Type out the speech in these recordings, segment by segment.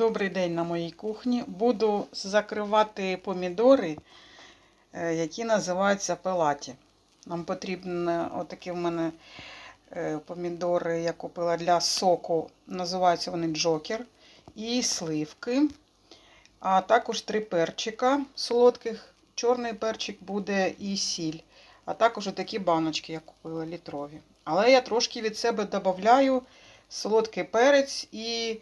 Добрий день на моїй кухні. Буду закривати помідори, е, які називаються пелаті. Нам потрібно отакі в мене е, помідори, я купила для соку. Називаються вони джокер. І сливки. А також три перчика солодких. Чорний перчик буде і сіль. А також такі баночки я купила літрові. Але я трошки від себе додаю солодкий перець і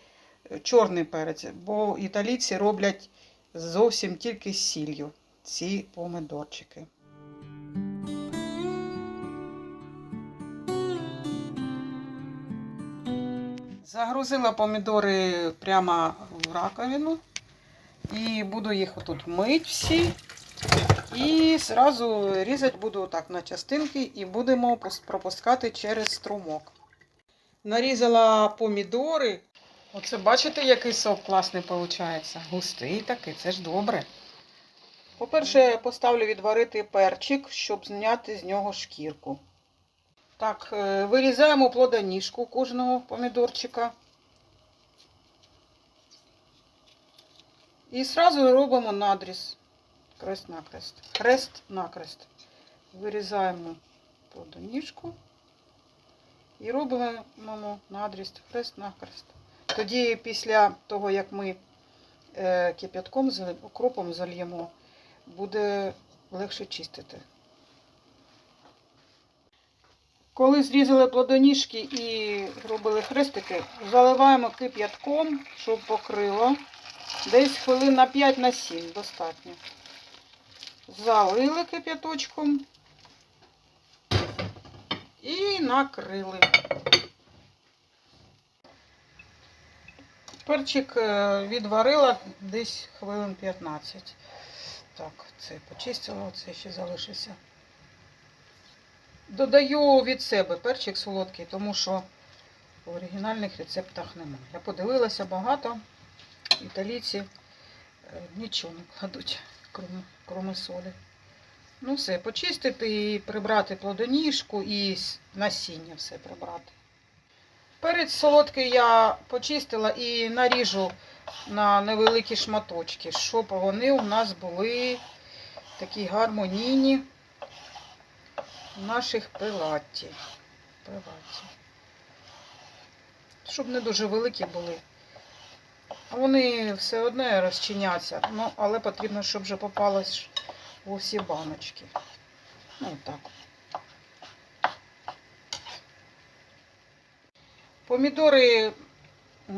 чорний перець, бо італійці роблять зовсім тільки з сіллю ці помидорчики. Загрузила помідори прямо в раковину і буду їх отут мити всі. І зразу різати буду так на частинки і будемо пропускати через струмок. Нарізала помідори. Оце бачите, який сок класний виходить. Густий такий, це ж добре. По-перше, поставлю відварити перчик, щоб зняти з нього шкірку. Так, е, вирізаємо плодоніжку кожного помідорчика. І одразу робимо надріз. Крест-накрест. Хрест-накрест. Вирізаємо плодоніжку і робимо надріз хрест-накрест. Тоді, після того, як ми е, кип'ятком, з укропом зальємо, буде легше чистити. Коли зрізали плодоніжки і робили хрестики, заливаємо кип'ятком, щоб покрило. Десь хвилин на 5 на 7 достатньо. Залили кип'яточком і накрили. Перчик е, відварила десь хвилин 15. Так, це почистила, це ще залишився. Додаю від себе перчик солодкий, тому що в оригінальних рецептах немає. Я подивилася багато. Італійці е, нічого не кладуть, крім солі. Ну все, почистити і прибрати плодоніжку і насіння все прибрати. Перець солодкий я почистила і наріжу на невеликі шматочки, щоб вони у нас були такі гармонійні в наших пилатті. пилатті. Щоб не дуже великі були. Вони все одно розчиняться, ну, але потрібно, щоб вже попалось у всі баночки. Ну, так. Помідори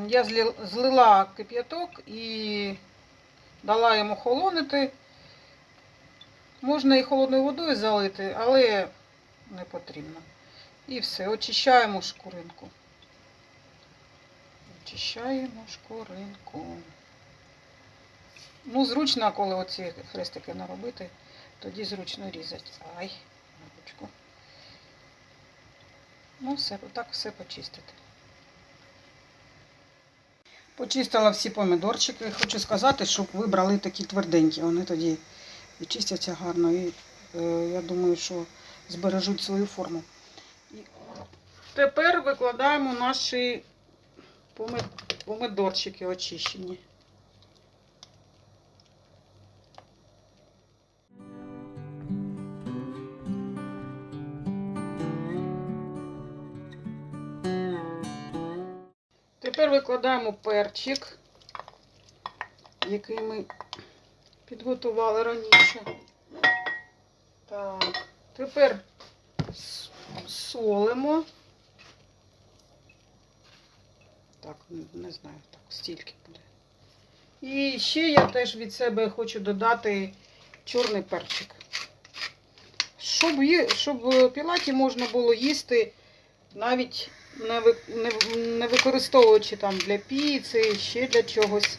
я злила кип'яток і дала йому холонити. Можна і холодною водою залити, але не потрібно. І все, очищаємо шкуринку. Очищаємо шкуринку. Ну, зручно, коли оці хрестики наробити, тоді зручно різати. Ай, ручку. Ну, все, так все почистити. Почистила всі помідорчики. Хочу сказати, щоб ви брали такі тверденькі. Вони тоді і гарно. І е, я думаю, що збережуть свою форму. Тепер викладаємо наші поми- помидорчики очищені. Викладаємо перчик, який ми підготували раніше. Так, тепер солимо. Так, не знаю, так, стільки буде. І ще я теж від себе хочу додати чорний перчик. Щоб, щоб пілаті можна було їсти навіть не, використовуючи там для піци, ще для чогось.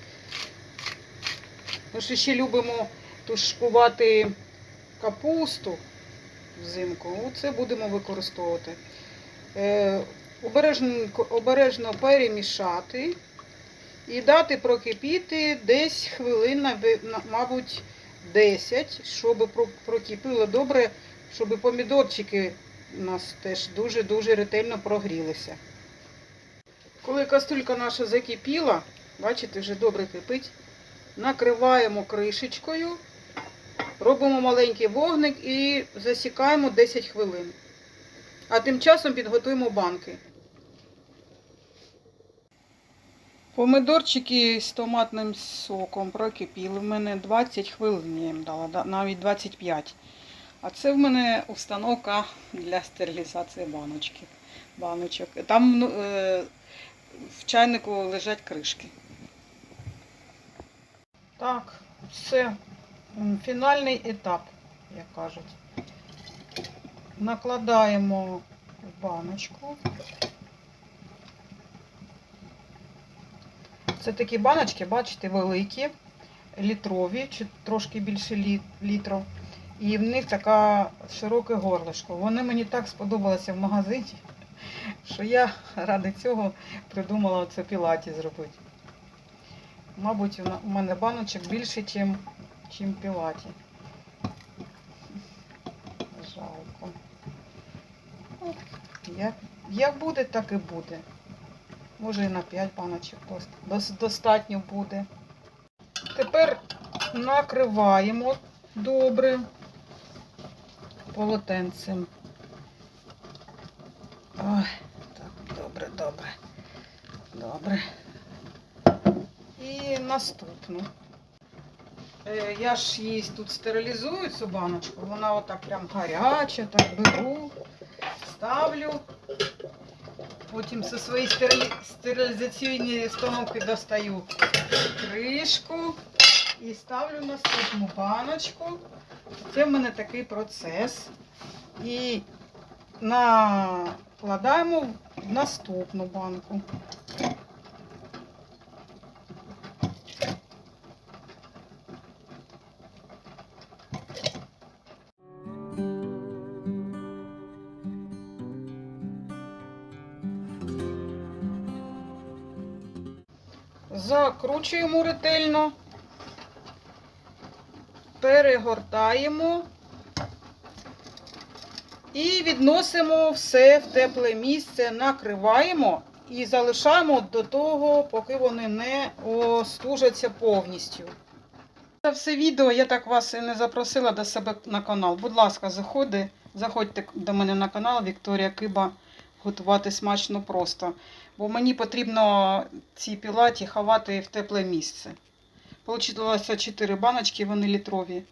Ми ще любимо тушкувати капусту взимку. Оце будемо використовувати. Е, обережненько- обережно перемішати і дати прокипіти десь хвилин, мабуть, 10, щоб прокипіло добре, щоб помідорчики у нас теж дуже-дуже ретельно прогрілися. Коли кастрюлька наша закипіла, Бачите, вже добре кипить. Накриваємо кришечкою, робимо маленький вогник і засікаємо 10 хвилин. А тим часом підготуємо банки. Помидорчики з томатним соком прокипіли. В мене 20 хвилин я їм дала, навіть 25. А це в мене установка для стерилізації баночки. баночок. Там ну, е, в чайнику лежать кришки. Так, все. Фінальний етап, як кажуть. Накладаємо в баночку. Це такі баночки, бачите, великі, літрові, чи трошки більше лі- літру. І в них така широке горлишко. Вони мені так сподобалися в магазині, що я ради цього придумала оце пілаті зробити. Мабуть, у мене баночок більше, ніж чим пілаті. Жалко. Ну, Як, як буде, так і буде. Може і на 5 баночок дос- дос- достатньо буде. Тепер накриваємо добре полотенцем. Ой, так, добре, добре. Добре. І наступну. Е, Я ж її тут стерилізую, цю баночку. Вона отак прям гаряча, так беру, ставлю. Потім зі своєї стерилі... стерилізаційної установки достаю кришку і ставлю наступну баночку. Це в мене такий процес. І накладаємо в наступну банку. Закручуємо ретельно, перегортаємо і відносимо все в тепле місце, накриваємо і залишаємо до того, поки вони не остужаться повністю. Це все відео я так вас і не запросила до себе на канал. Будь ласка, заходи, заходьте до мене на канал Вікторія Киба готувати смачно просто. Бо мені потрібно ці пілаті ховати в тепле місце. Получилося 4 баночки, вони літрові.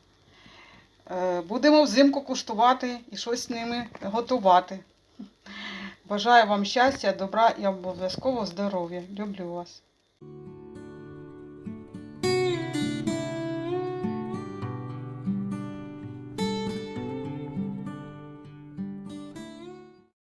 Е, Будемо взимку куштувати і щось з ними готувати. Бажаю вам щастя, добра і обов'язково здоров'я. Люблю вас.